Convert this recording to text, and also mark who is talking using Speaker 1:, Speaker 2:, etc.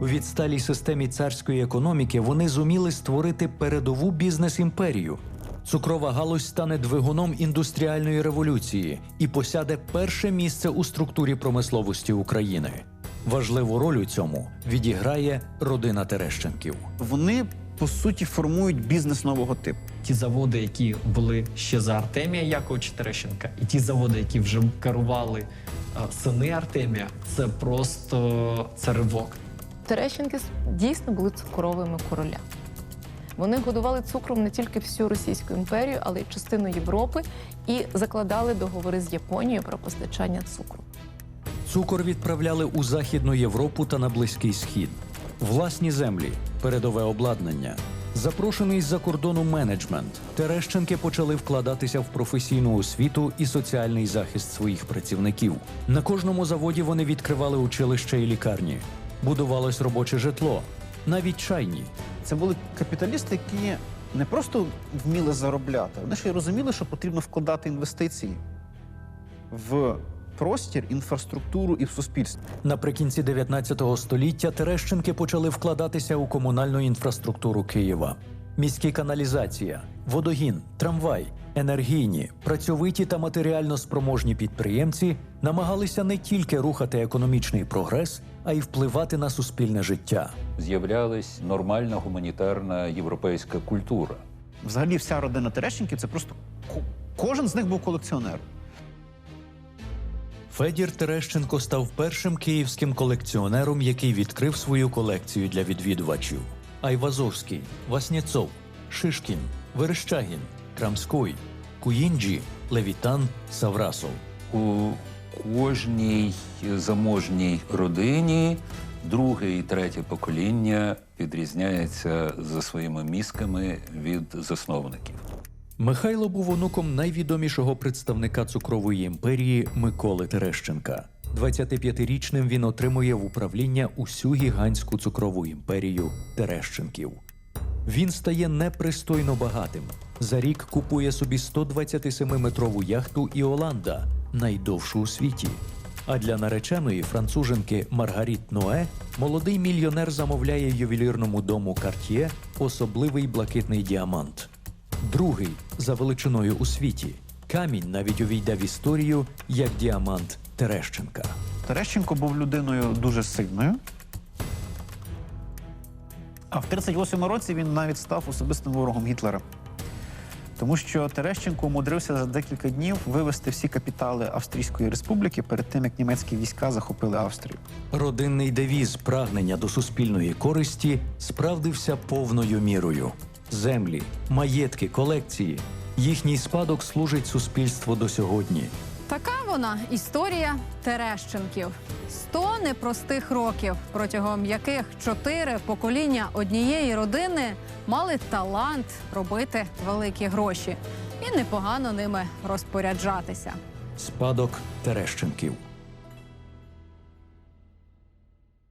Speaker 1: У відсталій системі царської економіки вони зуміли створити передову бізнес-імперію. Цукрова галузь стане двигуном індустріальної революції і посяде перше місце у структурі промисловості України. Важливу роль у цьому відіграє родина Терещенків.
Speaker 2: Вони по суті формують бізнес нового типу.
Speaker 3: ті заводи, які були ще за Артемія Яковича Терещенка, і ті заводи, які вже керували е, сини Артемія, це просто це ривок.
Speaker 4: Терещенки дійсно були цукровими королями. Вони годували цукром не тільки всю Російську імперію, але й частину Європи і закладали договори з Японією про постачання цукру.
Speaker 1: Цукор відправляли у Західну Європу та на Близький Схід. Власні землі, передове обладнання. Запрошений з-за кордону менеджмент, Терещенки почали вкладатися в професійну освіту і соціальний захист своїх працівників. На кожному заводі вони відкривали училища і лікарні, будувалось робоче житло, навіть чайні.
Speaker 2: Це були капіталісти, які не просто вміли заробляти, вони ще й розуміли, що потрібно вкладати інвестиції в простір, інфраструктуру і в суспільство.
Speaker 1: Наприкінці 19 століття Терещенки почали вкладатися у комунальну інфраструктуру Києва. Міські каналізація, водогін, трамвай, енергійні, працьовиті та матеріально спроможні підприємці намагалися не тільки рухати економічний прогрес, а й впливати на суспільне життя.
Speaker 5: з'являлась нормальна гуманітарна європейська культура.
Speaker 2: Взагалі, вся родина Терещенків це просто кожен з них був колекціонером.
Speaker 1: Федір Терещенко став першим київським колекціонером, який відкрив свою колекцію для відвідувачів. Айвазовський, Васнєцов, Шишкін, Верещагін, Крамской, Куїнджі, Левітан, Саврасов.
Speaker 5: У кожній заможній родині друге і третє покоління відрізняється за своїми мізками від засновників.
Speaker 1: Михайло був онуком найвідомішого представника цукрової імперії Миколи Терещенка. 25-річним він отримує в управління усю гігантську цукрову імперію Терещенків. Він стає непристойно багатим. За рік купує собі 127-метрову яхту Іоланда, найдовшу у світі. А для нареченої француженки Маргаріт Ное молодий мільйонер замовляє ювелірному дому Cartier особливий блакитний діамант. Другий за величиною у світі. Камінь навіть увійде в історію як діамант Терещенка.
Speaker 2: Терещенко був людиною дуже сильною. А в 38 році він навіть став особистим ворогом Гітлера. Тому що Терещенко умудрився за декілька днів вивести всі капітали Австрійської республіки перед тим, як німецькі війська захопили Австрію.
Speaker 1: Родинний девіз прагнення до суспільної користі справдився повною мірою. Землі, маєтки, колекції. Їхній спадок служить суспільству до сьогодні.
Speaker 6: Така вона історія Терещенків. Сто непростих років, протягом яких чотири покоління однієї родини мали талант робити великі гроші і непогано ними розпоряджатися.
Speaker 1: Спадок Терещенків.